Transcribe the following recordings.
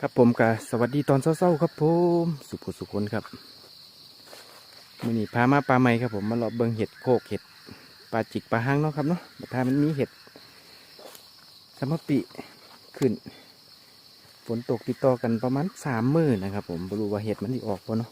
ครับผมกับสวัสดีตอนเช้าๆครับผมสุขสุขคนครับมือนี้พามาปลาไหมครับผมมาเลาะเบิงเห็ดโคกเห็ดปลาจิกปลาหางเนาะครับเนาะแต่ถ้ามันมีเห็ดสมปีขึ้น ฝนตกติดต่อกันประมาณสามมือนะครับ ผมไม่รู้ว่าเห็ดมันที่ออกปะเนาะ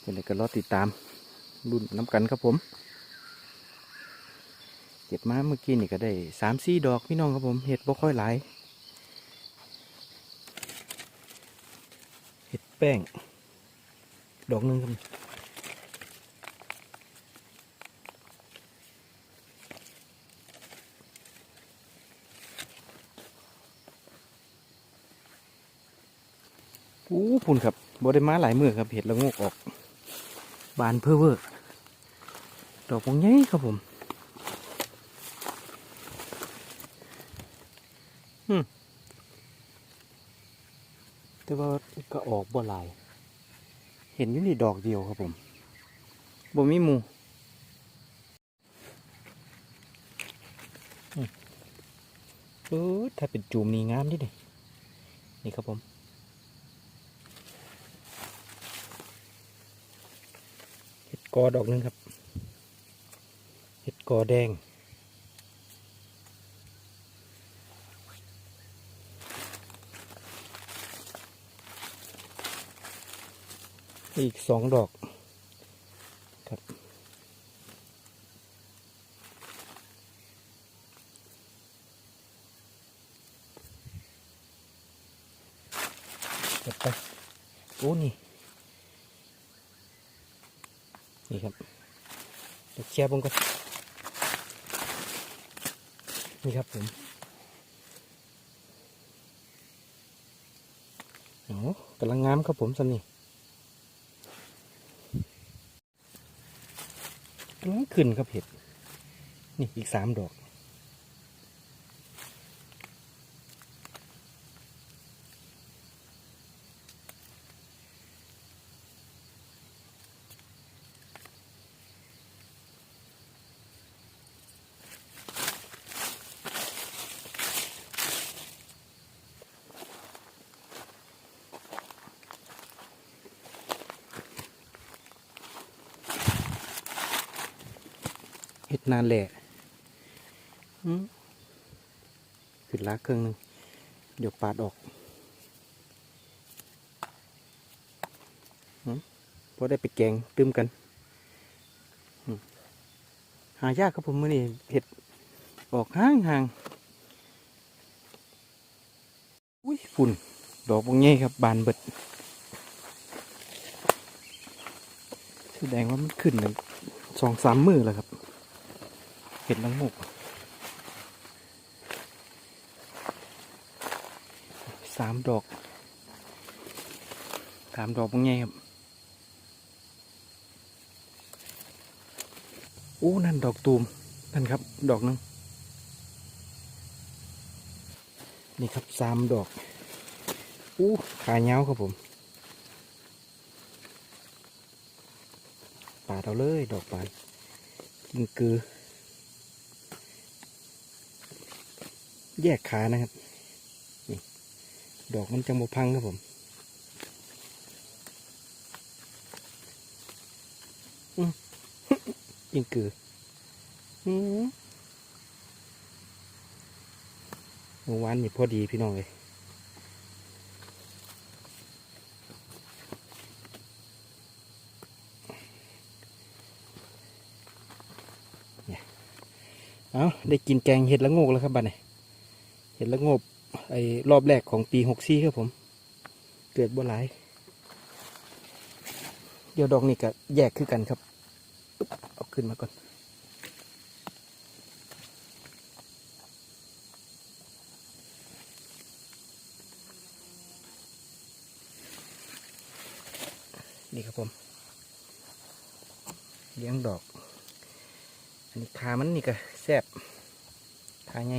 เป็นไรก็รอติดตามรุ่นน้ำกันครับผมเก็บมาเมื่อกี้นี่ก็ได้สามสี่ดอกพี่น้องครับผมเห็ดบ่ค่อยหลาย เห็ด แป้ง ดอกหนึ่งครับอู้พุ่นครับบได้มาหลายมือครับเห็ดละงกออก บานเพื่อเวอร์ดอกพวกนี้ครับผม อืม แต่ว่าก็ออกบ่หลาย เห็นอยู่นี่ดอกเดียวครับผมบ่มีหมูอืมเออถ้าเป็นจูมนี่งามดิเนี่ยนี่ครับผมเห็ดกอดอกนึงครับ เห็ดกอแดง อีกสองดอกครับเก็บไปโอ้นี่ นี่ครับเดี๋ยวเคลียร์ผมก่อนนี่ครับผมโอ้กำลังงามครับผมสันนี่กำลัง ขึ้นครับเห็ด นี่อีกสามดอก เห็ดนานแหละขึ้นลากเครื่องนึงเดี๋ยวปาดออกพอได้ไปแกงตื้มกัน หายากครับผมเมื่อนี้เห็ดออกห่างห่างอุ้ยฝุ่น ดอกบางแง่ครับ บานเบิดแสดงว่ามันขึ้นหนึ่งสองสามมือแล้วครับ เห็ดละงกสามดอกสามดอกเป็นไงครับโอ้นั่นดอกตูมนั่นครับ ดอกหนึงนี่ครับสามดอกอู้ขาเงาครับผมปาดเอาเลย ดอกปาดกินกือ แยกขานะครับนี่ดอกมันจังบพังครับผมอืมยิงกืออืมเมื่อวานนี่พอดีพี่น้องเลยเนี่ยเอาได้กินแกงเห็ดละโงกแล้วครับบัดนี้เเห็นแล้วงบไอ้รอบแรกของปีหกสี่ครับผม เกิดบ่หลาย เดี๋ยวดอกนี่ก็แยกคือกันครับปึ๊บเอาขึ้นมาก่อนนี่ครับผม เลี้ยงดอก อันนี้ขามันนี่ก็แซ่บขาไง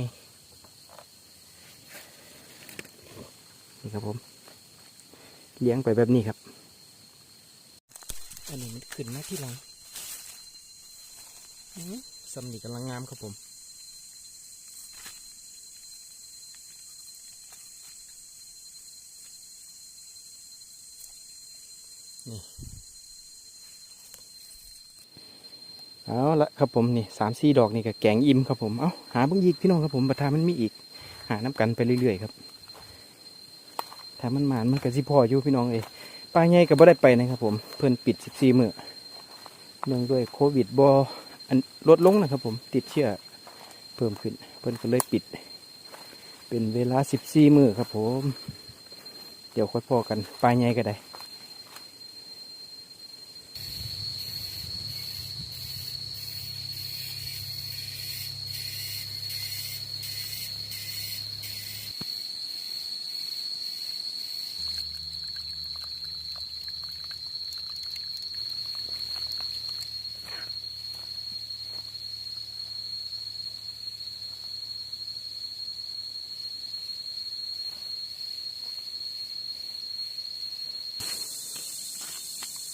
นี่ครับผม เลี้ยงไปแบบนี้ครับ อันนี้มันขึ้นมาที่หลังอื้อสำนีกำลังงามครับผมนี่เอาละครับผมนี่สามสี่ดอกนี่ก็แกงอิ่มครับผม เอาหาเบางอีกพี่น้องครับผมประทามันมีอีก หาน้ำกันไปเรื่อยๆครับ ถ้ามันหมานมันก็สิพออยู่พี่น้องเอ้ยปลาใหญ่ก็บ่ได้ไปนะครับผมเพิ่นปิด14มื้อเนื่องด้วยโควิดบออันลดลงนะครับผมติดเชื้อเพิ่มขึ้น เพิ่นก็เลยปิด เป็นเวลา14มื้อครับผม เดี๋ยวค่อยพอกันปลาใหญ่ก็ได้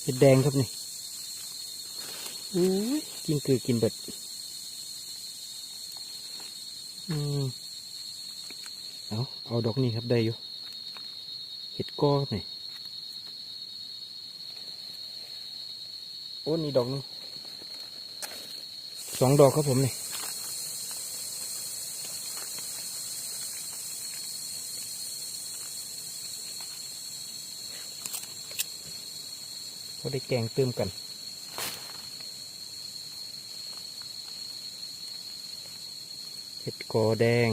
เห็ดแดงครับนี่อุ้ยกินคือกินเบิดอืมเอาเอาดอกนี้ครับได้อยู่เห็ดก้อครับนี่โอ้นี่ดอกหนึงสองดอกครับผมนี่ พอได้แกงเติมกัน เห็ดกอแดง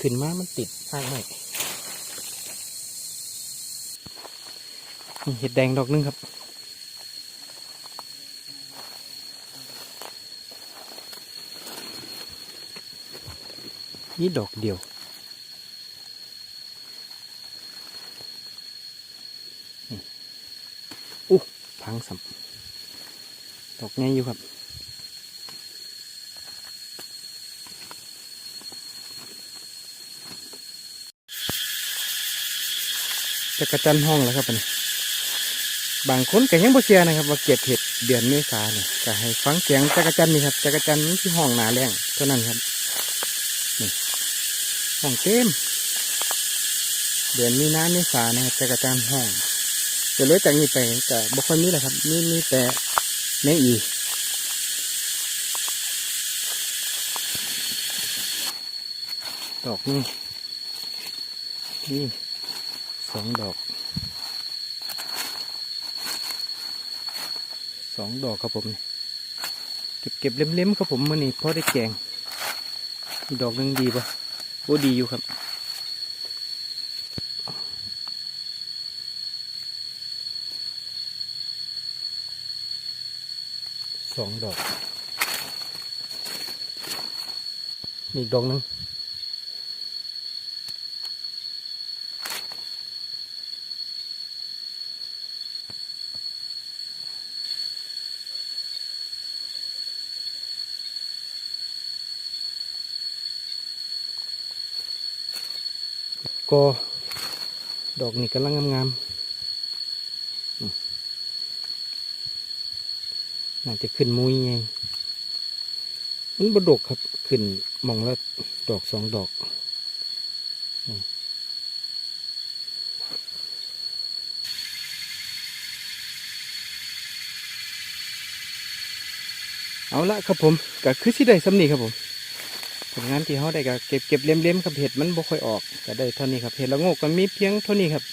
ขึ้นมามันติดข้างไหมเห็ดแดงดอกหนึงครับ นี่ดอกเดียว อู้พังสัมดอกง่ายอยู่ครับจักระจันห้องแล้วครับอันนี้บางคนก็ยังบ่เชื่อนะครับ ว่าเก็บเห็ดเดือนเมษาเนี่ยก็ให้ฟังเสียงจักรจันนี่ครับจักรจันที่ห้องหนาแรงเท่านั้นครับ ห้องเต็ม เดือนมีนาเมษานะครับจักรจันทร์ห้องจะเลยจากนี้ไปก็บ่ค่อยมีแหละครับมีมีแต่แมงอีดอกนี่นี่สองดอกสองดอกครับผมเก็บเก็บเล็มๆครับผมมื่อนี้พอได้แกงอีดอกนึงดีปะ โอ้ดีอยู่ครับ สองดอกนี่อีกดอกหนึง ก็ดอกนี่กำลังงามๆน่าจะขึ้นมุยไงมันบดกครับขึ้นมองและดอกสองดอกเอาละครับผมก็คือสิได้สำนีครับผม ผลงานที่เขาได้ก็เก็บเก็บเลี้ยมๆครับเห็ดมันบ่ค่อยออกก็ได้เท่านี้ครับเห็ดละโงกก็มีเพียงเท่านี้ครับ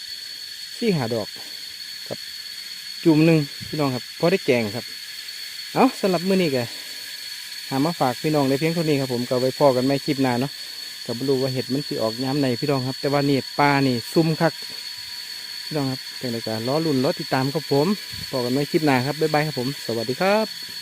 สี่หาดอกครับ จุ่มหนึ่งพี่น้องครับพอได้แกงครับ เอาสำหรับมื้อนี้ก็หามาฝากพี่น้องได้เพียงเท่านี้ครับผมก็ไว้พอกันไม่คลิปหน้าเนาะก็บ่รู้ว่าเห็ดมันสิออกย้ำในพี่น้องครับ แต่ว่านี่ปลานี่ซุ่มคักพี่น้องครับจังไดก็ล้อลุ่นล้อติดตามครับผมพอกันไม่คลิปหน้าครับบ๊ายบายครับผม สวัสดีครับ